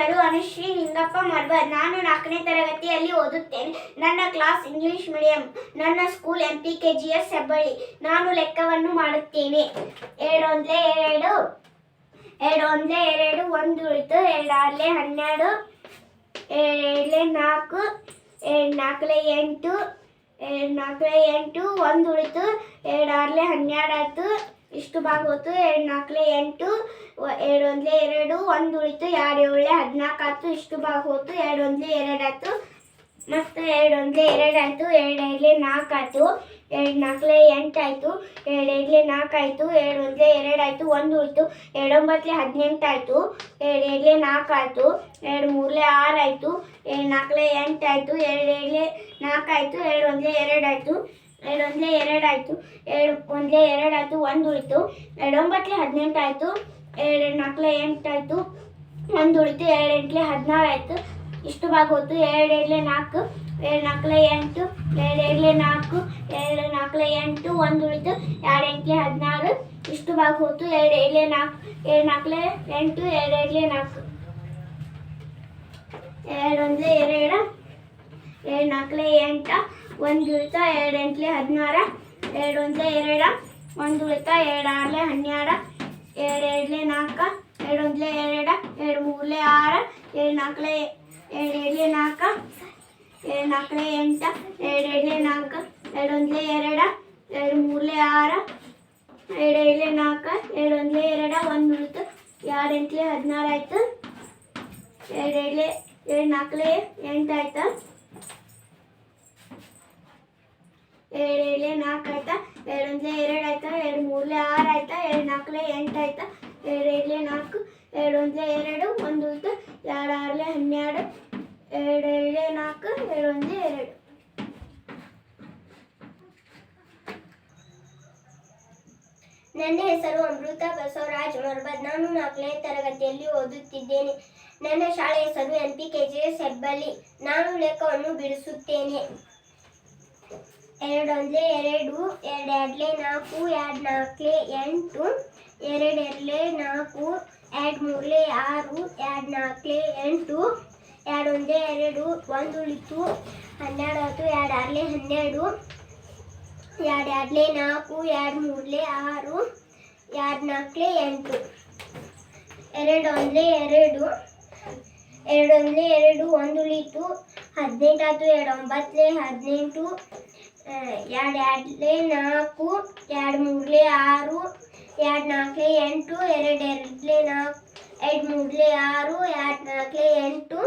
ಹೆಸರು ಅನುಶ್ರೀ ನಿಂಗಪ್ಪ ಮರ್ಬರ್ ನಾನು ನಾಲ್ಕನೇ ತರಗತಿಯಲ್ಲಿ ಓದುತ್ತೇನೆ. ನನ್ನ ಕ್ಲಾಸ್ ಇಂಗ್ಲಿಷ್ ಮೀಡಿಯಂ, ನನ್ನ school M P K G S Hebballi. ನಾನು ಲೆಕ್ಕವನ್ನು ಮಾಡುತ್ತೇನೆ. ಎರಡು ಒಂದೇ ಎರಡು ಎರಡು ಒಂದೇ ಎರಡು, ಒಂದು ಉಳಿತು ಎರಡಾರ್ಲೆ ಹನ್ನೆರಡು ಎರಡೇ ನಾಲ್ಕು ಎರಡು ನಾಲ್ಕಲೆ ಎಂಟು ಎರಡು ನಾಲ್ಕಲೆ ಎಂಟು, ಒಂದು ಉಳಿತು ಎರಡಾರ್ಲೆ ಹನ್ನೆರಡು ಆಯ್ತು ಇಷ್ಟು ಭಾಗ ಹೊತ್ತು ಎರಡು ನಾಲ್ಕಲೆ ಎಂಟು ಎರಡು ಒಂದ್ಲೆ ಎರಡು, ಒಂದು ಉಳಿತು, ಎರಡು ಏಳು ಹದಿನಾಲ್ಕು ಆಯ್ತು ಇಷ್ಟು ಭಾಗ ಹೋಯ್ತು ಎರಡು ಒಂದ್ಲೆ ಎರಡು ಆಯ್ತು ಮತ್ತು ಎರಡು ಒಂದ್ಲೆ ಎರಡು ಆಯಿತು, ಎರಡು ಐದಲೆ ನಾಲ್ಕು ಆಯಿತು ಎರಡು ನಾಲ್ಕಲೆ ಎಂಟು ಆಯಿತು, ಎರಡು ಐದಲೆ ನಾಲ್ಕು ಆಯಿತು, ಎರಡು ಒಂದ್ಲೆ ಎರಡು ಆಯಿತು, ಒಂದು ಉಳಿತು, ಎರಡು ಒಂಬತ್ತಲೆ ಹದಿನೆಂಟು ಆಯಿತು, ಎರಡು ಏಳಲೆ ನಾಲ್ಕು ಆಯಿತು, ಎರಡು ಮೂರಲೆ ಆರು ಆಯಿತು, ಎರಡು ನಾಲ್ಕಲೆ ಎಂಟು ಆಯಿತು, ಎರಡು ಏಳಲೆ ನಾಲ್ಕು ಆಯಿತು, ಎರಡು ಒಂದ್ಲೆ ಎರಡು ಆಯಿತು ಎರಡು ಒಂದ್ಲೆ ಎರಡು ಆಯಿತು. ಎರಡು ಒಂದ್ಲೆ ಎರಡು ಆಯಿತು, ಒಂದು ಉಳಿತು. ಎರಡು ಒಂಬತ್ತಲೆ ಹದಿನೆಂಟು ಆಯಿತು. ಎರಡು ನಾಲ್ಕಲೆ ಎಂಟು ಆಯಿತು. ಒಂದು ಉಳಿತು. ಎರಡು ಎಂಟ್ಲೆ ಹದಿನಾರು ಆಯಿತು. ಇಷ್ಟು ಭಾಗ ಹೋಯ್ತು. ಎರಡು ಎರಡ್ಲೆ ನಾಲ್ಕು. ಎರಡು ನಾಲ್ಕಲೆ ಎಂಟು. ಎರಡು ಎರಡ್ಲೆ ನಾಲ್ಕು. ಎರಡು ನಾಲ್ಕಲೆ ಎಂಟು. ಒಂದು ಉಳಿತು. ಎರಡು ಎಂಟ್ಲೆ ಹದಿನಾರು. ಇಷ್ಟು ಭಾಗ ಹೋಯ್ತು. ಎರಡು ಎರಡ್ಲೆ ನಾಲ್ಕು. ಎರಡು ನಾಲ್ಕಲೆ ಎಂಟು. ಎರಡು ಎರಡ್ಲೆ ನಾಲ್ಕು. ಎರಡು ಒಂದ್ಲೆ ಎರಡು. ಎರಡು ನಾಲ್ಕಲೆ ಎಂಟು ಒಂದು ಉಳಿತ ಎರಡು ಎಂಟ್ಲೆ ಹದಿನಾರ ಎರಡು ಒಂದ್ಲೆ ಎರಡ ಒಂದು ಉಳಿತ ಎರಡು ಆರ್ಲೆ ಹನ್ನೆರಡು ಎರಡು ಎರಡ್ಲೆ ನಾಲ್ಕು ಎರಡು ಒಂದ್ಲೆ ಎರಡು ಎರಡು ಮೂರ್ಲೆ ಆರು ಎರಡು ನಾಲ್ಕಲೆ ಎರಡು ಎರಡ್ಲೆ ನಾಲ್ಕು ಎರಡು ನಾಲ್ಕಲೆ ಎಂಟು ಎರಡು ಎರಡ್ಲೆ ನಾಲ್ಕು ಎರಡು ಒಂದ್ಲೆ ಎರಡು ಎರಡು ಮೂರ್ಲೆ ಆರು ಎರಡು ಎರಡ್ಲೆ ನಾಲ್ಕು ಎರಡು ಒಂದ್ಲೆ ಎರಡು ಒಂದು ಉಳಿತ ಎರಡು ಎಂಟ್ಲೆ ಹದಿನಾರು ಆಯ್ತು. ಎರಡು ಎರಡ್ಲೆ ಎರಡು ನಾಲ್ಕಲೆ ಎಂಟು ಆಯ್ತು? ಎರಡು ಏಳ್ಲೆ ನಾಲ್ಕು ಆಯ್ತಾ? ಎರಡು ಒಂದ್ಲೆ ಎರಡು ಆಯ್ತಾ? ಎರಡು ಮೂರ್ಲೆ ಆರು ಆಯ್ತಾ? ಎರಡು ನಾಲ್ಕಲೆ ಎಂಟು ಆಯ್ತಾ? ಎರಡು ಏಳ್ಲೆ ನಾಲ್ಕು, ಎರಡು ಒಂದ್ಲೆ ಎರಡು, ಒಂದು ಉಳಿತು ಎರಡು ಆರ್ಲೆ ಹನ್ನೆರಡು, ಎರಡು ಏಳೆ ನಾಲ್ಕು, ಎರಡು ಒಂದ್ಲೆ ಎರಡು. ನನ್ನ ಹೆಸರು ಅಮೃತ ಬಸವರಾಜ್ ಮರ್ಬದ್. ನಾನು ನಾಲ್ಕನೇ ತರಗತಿಯಲ್ಲಿ ಓದುತ್ತಿದ್ದೇನೆ. ನನ್ನ ಶಾಲೆ ಹೆಸರು M P K G S Hebballi. ನಾನು ಲೆಕ್ಕವನ್ನು ಬಿಡಿಸುತ್ತೇನೆ. ಎರಡೊಂದ್ಲೆ ಎರಡು ಎರಡು ಎರಡ್ಲೆ ನಾಲ್ಕು ಎರಡು ನಾಲ್ಕಲೆ ಎಂಟು ಎರಡು ಎರಡ್ಲೆ ನಾಲ್ಕು ಎರಡು ಮೂರ್ಲೆ ಆರು ಎರಡು ನಾಲ್ಕಲೆ ಎಂಟು ಎರಡು ಒಂದೇ ಎರಡು ಒಂದು ಉಳಿತು ಹನ್ನೆರಡು ಹತ್ತು ಎರಡು ಆರ್ಲೆ ಹನ್ನೆರಡು ಎರಡು ಎರಡ್ಲೆ ನಾಲ್ಕು ಎರಡು ಮೂರಲೆ ಆರು ಎರಡು ನಾಲ್ಕಲೆ ಎಂಟು. ಎರಡು ಅಂದರೆ ಎರಡು ಎರಡು ಅಂದರೆ ಎರಡು ಒಂದು ಉಳಿತು ಹದಿನೆಂಟು ಆಯಿತು ಎರಡು ಒಂಬತ್ತಲೆ ಹದಿನೆಂಟು ಎರಡು ಎರಡ್ಲೆ ನಾಲ್ಕು ಎರಡು ಮೂರ್ಲೆ ಆರು, ಎರಡು ನಾಲ್ಕಲೆ ಎಂಟು, ಎರಡು ಎರಡ್ಲೆ ನಾಲ್ಕು ಎರಡು ಮೂರ್ಲೆ ಆರು, ಎರಡು ನಾಲ್ಕಲೆ ಎಂಟು,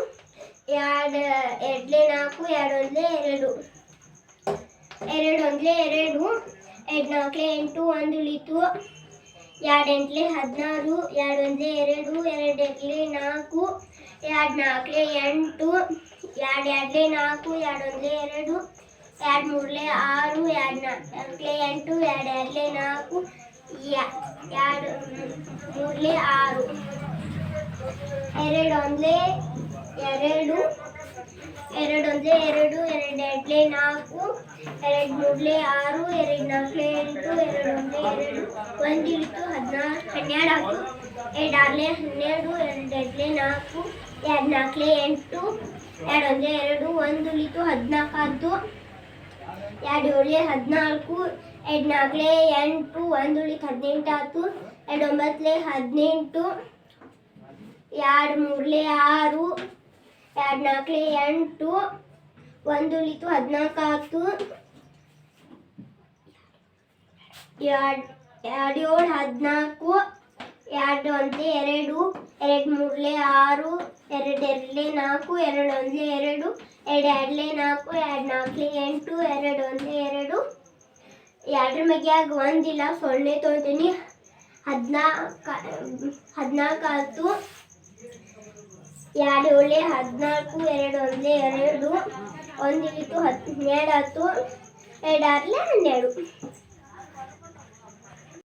ಎರಡು ಎರಡ್ಲೆ ನಾಲ್ಕು ಎರಡು ಒಂದ್ಲೆ ಎರಡು. ಎರಡು ಒಂದ್ಲೆ ಎರಡು ಎರಡು ನಾಲ್ಕಲೆ ಎಂಟು ಒಂದು ಉಳಿತು. ಎರಡು ಎಂಟ್ಲೆ ಹದಿನಾರು, ಎರಡು ಒಂದ್ಲೆ ಎರಡು ಎರಡು ಎರಡ್ಲೆ ನಾಲ್ಕು ಎರಡು ನಾಲ್ಕಲೆ ಎಂಟು, ಎರಡು ಎರಡ್ಲೆ ನಾಲ್ಕು ಎರಡು ಒಂದ್ಲೆ ಎರಡು ಎರಡು ಮೂರ್ಲೆ ಆರು ಎರಡು ನಾಲ್ಕಲೆ ಎಂಟು ಎರಡು ಎರಡ್ಲೆ ನಾಲ್ಕು ಎರಡು, ಮೂರ್ಲೆ ಆರು ಎರಡು ಒಂದ್ಲೆ ಎರಡು ಎರಡು ಒಂದ್ಲೆ ಎರಡು ಎರಡು ಎರಡ್ಲೆ ನಾಲ್ಕು ಎರಡು ಮೂರ್ಲೆ ಆರು ಎರಡು ನಾಲ್ಕಲೆ ಎಂಟು ಎರಡು ಒಂದ್ಲೆ ಎರಡು ಒಂದು ಇಳಿತು ಹದಿನಾರು ಹನ್ನೆರಡು ಆಯ್ತು ಎರಡು ಆರ್ಲೆ ಹನ್ನೆರಡು ಎರಡು ಎರಡ್ಲೆ ನಾಲ್ಕು ಎರಡು ನಾಲ್ಕಲೆ ಎಂಟು ಎರಡು ಒಂದ್ಲೆ ಎರಡು ಒಂದು ಇಳಿತು ಹದಿನಾಲ್ಕು ಆಯ್ತು ಎರಡು ಏಳು ಹದಿನಾಲ್ಕು, ಎರಡು ನಾಲ್ಕಲೆ ಎಂಟು, ಒಂದು ಉಳಿತು ಹದಿನೆಂಟು ಆಯ್ತು. ಎರಡು ಒಂಬತ್ತಲೆ ಹದಿನೆಂಟು, ಎರಡು ಮೂರಲೆ ಆರು, ಎರಡು ನಾಲ್ಕಲೆ ಎಂಟು, ಒಂದು ಉಳಿತು ಹದಿನಾಲ್ಕು ಆಯ್ತು. ಎರಡು ಎರಡು ಏಳು ಹದಿನಾಲ್ಕು ಎರಡು ಒಂದೇ ಎರಡು ಎರಡು ಮೂರ್ಲೆ ಆರು, ಎರಡು ಎರಡ್ಲೆ ನಾಲ್ಕು, ಎರಡು ಒಂದ್ಲೆ ಎರಡು ಎರಡು ಎರಡ್ಲೆ ನಾಲ್ಕು, ಎರಡು ನಾಲ್ಕಲೆ ಎಂಟು, ಎರಡು ಒಂದ್ಲೆ ಎರಡು. ಎರಡ್ರ ಮಗಿಯಾಗ ಒಂದಿಲ್ಲ ಸೊಳ್ಳೆ ತೊಗೊಂತೀನಿ ಹದಿನಾಲ್ಕು ಹದಿನಾಲ್ಕು ಎರಡು ಏಳೆ ಹದಿನಾಲ್ಕು, ಎರಡು ಒಂದೇ ಎರಡು, ಒಂದು ಹತ್ತು ಹನ್ನೆರಡು ಆಯ್ತು. ಎರಡು ಆರ್ಲೆ ಹನ್ನೆರಡು.